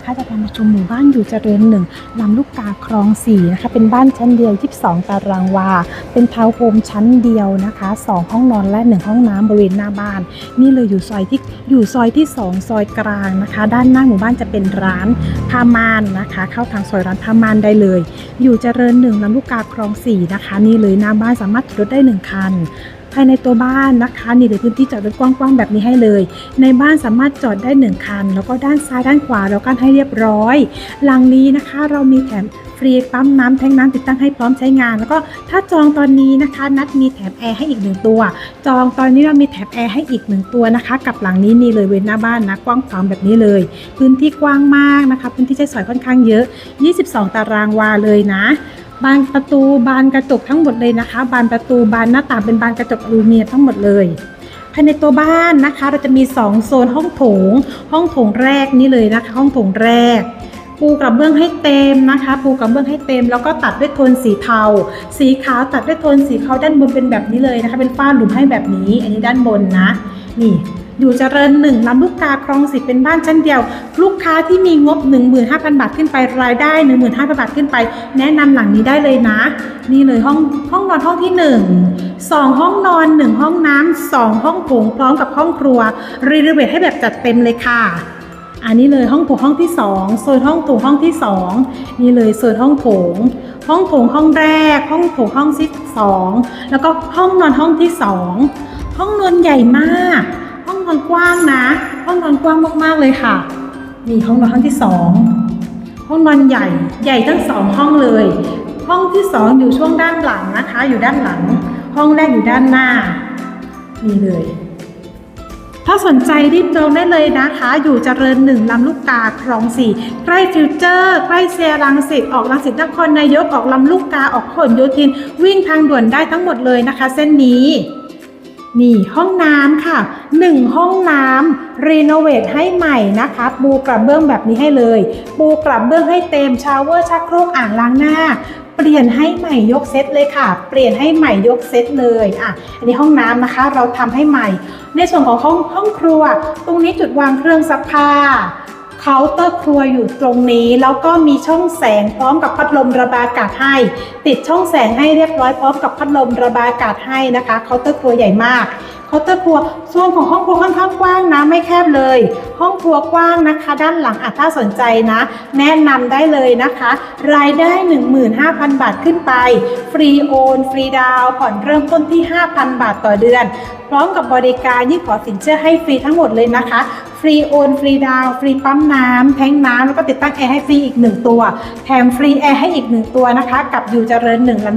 นะคะจะพามาชมหมู่บ้านอยู่เจริญหนึ่งลำลูกกาคลองสี่นะคะเป็นบ้านชั้นเดียว 22 ตารางวา เป็นทาวน์โฮมชั้นเดียวนะคะ 2 ห้องนอนและ 1 ห้องน้ำบริเวณหน้าบ้าน นี่เลยอยู่ซอยที่อยู่ซอยที่ 2 ซอยกลางนะคะ ด้านหน้าหมู่บ้านจะเป็นร้านผ้ามานนะคะ เข้าทางซอยร้านผ้ามานได้เลย อยู่เจริญหนึ่งลำลูกกาคลองสี่นะคะ นี่เลยหน้าบ้านสามารถจอดรถได้หนึ่งคัน ภายในตัวบ้านนะคะนี่เลยพื้นที่จอดรถกว้างๆแบบนี้ให้เลย ในบ้านสามารถจอดได้หนึ่งคัน แล้วก็ด้านซ้ายด้านขวาเรากั้นให้เรียบร้อย หลังนี้นะคะ เรามีแถมฟรีปั๊มน้ำแทงน้ำติดตั้งให้พร้อมใช้งาน แล้วก็ถ้าจองตอนนี้นะคะ นัดมีแถมแอร์ให้อีกหนึ่งตัว จองตอนนี้เรามีแถมแอร์ให้อีกหนึ่งตัวนะคะ กับหลังนี้นี่เลยเวนหน้าบ้านนะกว้างขวางแบบนี้เลย พื้นที่กว้างมากนะคะ พื้นที่ใช้สอยค่อนข้างเยอะ 22 ตารางวาเลยนะ บานประตูบานกระจกทั้งหมดเลยนะคะ บานประตูบานหน้าต่างเป็นบานกระจกอลูมิเนียมทั้งหมดเลยภายในตัวบ้านนะคะเราจะมี 2 โซนห้องโถง ห้องโถงแรกนี่เลยนะคะ ห้องโถงแรก ปูกระเบื้องให้เต็มนะคะ ปูกระเบื้องให้เต็ม แล้วก็ตัดด้วยโทนสีเทา สีขาวตัดด้วยโทนสีขาวด้านบนเป็นแบบนี้เลยนะคะ เป็นฝ้าหลุมให้แบบนี้ อันนี้ด้านบนนะ นี่ อยู่เจริญหนึ่งลำลูกกาคลองสิบเป็นบ้านชั้นเดียว ลูกค้าที่มีงบ 15,000 บาทขึ้นไปรายได้ 15,000 บาทขึ้นไป แนะนำหลังนี้ได้เลยนะ นี่เลยห้องห้องนอนห้องที่ 1 2 ห้องนอน 1 ห้องน้ำสองห้องโถงพร้อมกับห้องครัว รีโนเวทให้แบบจัดเต็มเลยค่ะอันนี้เลยห้องโถงห้องที่2โซนห้องโถงห้องที่ 2 นี่เลยโซนห้องโถง ห้องโถงห้องแรก ห้องโถงห้องที่สองแล้วก็ห้องนอนห้องที่สองห้องนอนใหญ่มาก นอนกว้างนะ ห้องนอนกว้างมากๆเลยค่ะ นี่ห้องนอนห้องที่สองห้องนอนใหญ่ใหญ่ทั้งสองห้องเลย ห้องที่สองอยู่ช่วงด้านหลังนะคะ อยู่ด้านหลัง ห้องแรกอยู่ด้านหน้านี่เลย ถ้าสนใจรีบจองได้เลยนะคะ อยู่เจริญหนึ่งลำลูกกาคลองสี่ใกล้ฟิวเจอร์ใกล้เซียรังสิตออกรังสิตนครนายกออกลำลูกกาออกผลโยธิน วิ่งทางด่วนได้ทั้งหมดเลยนะคะ เส้นนี้ นี่ห้องน้ำค่ะ 1 ห้องน้ำรีโนเวทให้ใหม่นะคะ ปูกระเบื้องแบบนี้ให้เลย ปูกระเบื้องให้เต็มชาวเวอร์ชักโครกอ่างล้างหน้า เปลี่ยนให้ใหม่ยกเซตเลยค่ะ เปลี่ยนให้ใหม่ยกเซตเลยอะอันนี้ห้องน้ำนะคะ เราทำให้ใหม่ ในส่วนของห้องห้องครัว ตรงนี้จุดวางเครื่องซักผ้า เคาน์เตอร์ครัวอยู่ตรงนี้ แล้วก็มีช่องแสงพร้อมกับพัดลมระบายอากาศให้ ติดช่องแสงให้เรียบร้อยพร้อมกับพัดลมระบายอากาศให้นะคะเคาน์เตอร์ครัวใหญ่มาก เคาน์เตอร์ครัวส่วนของห้องครัวค่อนข้างกว้างนะไม่แคบเลย ห้องครัวกว้างนะคะ ด้านหลังอาจถ้าสนใจนะ แนะนำได้เลยนะคะ รายได้ 15,000 บาทขึ้นไป ฟรีโอน ฟรีดาวผ่อนเริ่มต้นที่ 5,000 บาทต่อเดือน พร้อมกับบริการยื่นขอสินเชื่อให้ฟรีทั้งหมดเลยนะคะ ฟรีโอน ฟรีดาว ฟรีปั๊มน้ำแทงน้ำแล้วก็ติดตั้งแอร์ให้ฟรีอีกหนึ่งตัว แถมฟรีแอร์ให้อีกหนึ่งตัวนะคะ กับอยู่เจริญหนึ่งลำ